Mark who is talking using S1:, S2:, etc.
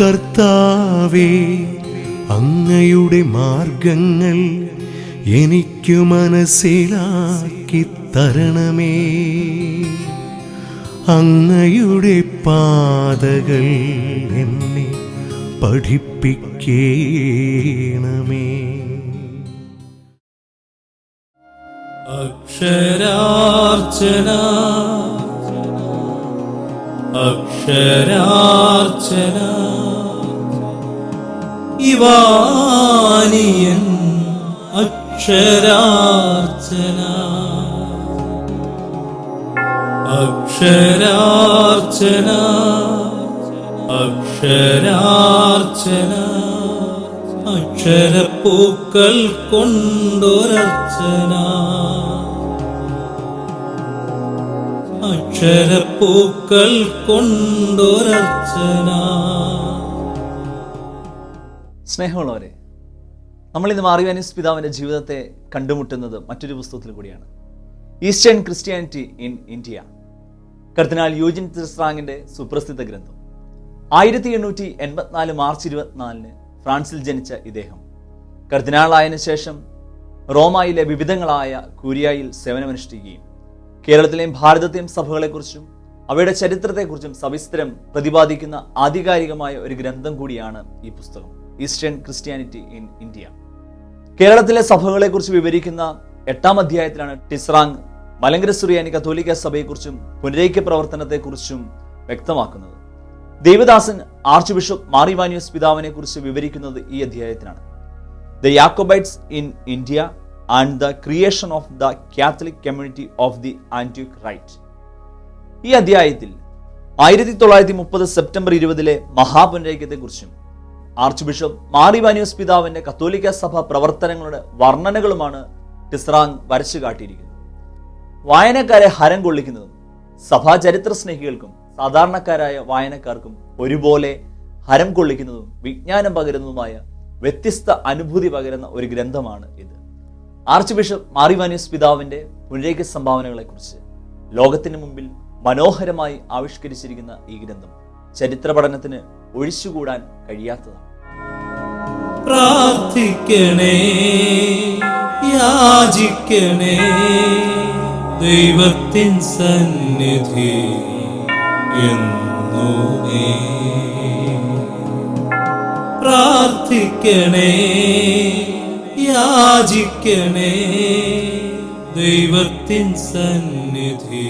S1: കർത്താവേ അങ്ങയുടെ മാർഗങ്ങൾ എനിക്കു മനസ്സിലാക്കി തരണമേ. അങ്ങയുടെ പാതകൾ എന്നെ പഠിപ്പിക്കേണമേ.
S2: അക്ഷരാർച്ചന അക്ഷരാർച്ചന. ഇവാനിയൻ അക്ഷരാർച്ചന. അക്ഷരാർച്ചന അക്ഷരാർച്ചന. അക്ഷരപ്പൂക്കൾ കൊണ്ടൊരർച്ചന. അക്ഷരപ്പൂക്കൾ കൊണ്ടൊരർച്ചന.
S3: സ്നേഹമുള്ളവരെ നമ്മളിന്ന് മാറിവാനിസ് പിതാവിന്റെ ജീവിതത്തെ കണ്ടുമുട്ടുന്നത് മറ്റൊരു പുസ്തകത്തിൽ കൂടിയാണ്. Eastern Christianity in India cardinal Eugene തിസ്രാങ്ങിന്റെ സുപ്രസിദ്ധ ഗ്രന്ഥം. ആയിരത്തി എണ്ണൂറ്റി എൺപത്തിനാല് മാർച്ച് ഇരുപത്തിനാലിന് ഫ്രാൻസിൽ ജനിച്ച ഇദ്ദേഹം. കർദിനാളായതിനു ശേഷം റോമായിലെ വിവിധങ്ങളായ കൂരിയായിൽ സേവനമനുഷ്ഠിക്കുകയും കേരളത്തിലെയും ഭാരതത്തെയും സഭകളെക്കുറിച്ചും അവയുടെ ചരിത്രത്തെക്കുറിച്ചും സവിസ്തരം പ്രതിപാദിക്കുന്ന ആധികാരികമായ ഒരു ഗ്രന്ഥം കൂടിയാണ് ഈ പുസ്തകം. Eastern Christianity in India. കേരളത്തിലെ സഭകളെക്കുറിച്ച് വിവരിക്കുന്ന എട്ടാം അധ്യായത്തിലാണ് ടിസ്രാങ് മലങ്കര സുറിയാനി കത്തോലിക്ക സഭയെക്കുറിച്ചും പുനരൈക്യ പ്രവർത്തനത്തെക്കുറിച്ചും വ്യക്തമാക്കുന്നത്. ദേവദാസൻ ആർച്ച് ബിഷപ്പ് മാറിവാനിയസ് പിതാവിനെ കുറിച്ച് വിവരിക്കുന്നത് ഈ അധ്യായത്തിലാണ് the Jacobites in India and the creation of the Catholic community of the antique rite. ഈ അധ്യായത്തിൽ ആയിരത്തി തൊള്ളായിരത്തി മുപ്പത് സെപ്റ്റംബർ ഇരുപതിലെ മഹാപുനരൈക്യത്തെക്കുറിച്ചും ആർച്ച് ബിഷപ്പ് മാറിവാനിയസ് പിതാവിന്റെ കത്തോലിക്ക സഭ പ്രവർത്തനങ്ങളുടെ വർണനകളുമാണ് ടിസ്രാങ് വരച്ചു കാട്ടിയിരിക്കുന്നത്. വായനക്കാരെ ഹരം കൊള്ളിക്കുന്നതും സഭാ ചരിത്ര സ്നേഹികൾക്കും സാധാരണക്കാരായ വായനക്കാർക്കും ഒരുപോലെ ഹരം കൊള്ളിക്കുന്നതും വിജ്ഞാനം പകരുന്നതുമായ വ്യത്യസ്ത അനുഭൂതി പകരുന്ന ഒരു ഗ്രന്ഥമാണ് ഇത്. ആർച്ച് ബിഷപ്പ് മാറിവാനിയസ് പിതാവിന്റെ പുനരേഖ സംഭാവനകളെക്കുറിച്ച് ലോകത്തിന് മുമ്പിൽ മനോഹരമായി ആവിഷ്കരിച്ചിരിക്കുന്ന ഈ ഗ്രന്ഥം ചരിത്ര പഠനത്തിന് ഒഴിച്ചുകൂടാൻ കഴിയാത്തതാണ്.
S2: പ്രാർത്ഥിക്കണേ യാചിക്കണേ ദൈവത്തിൻ സന്നിധി എന്നുമേ. പ്രാർത്ഥിക്കണേ യാചിക്കണേ ദൈവത്തിൻ സന്നിധി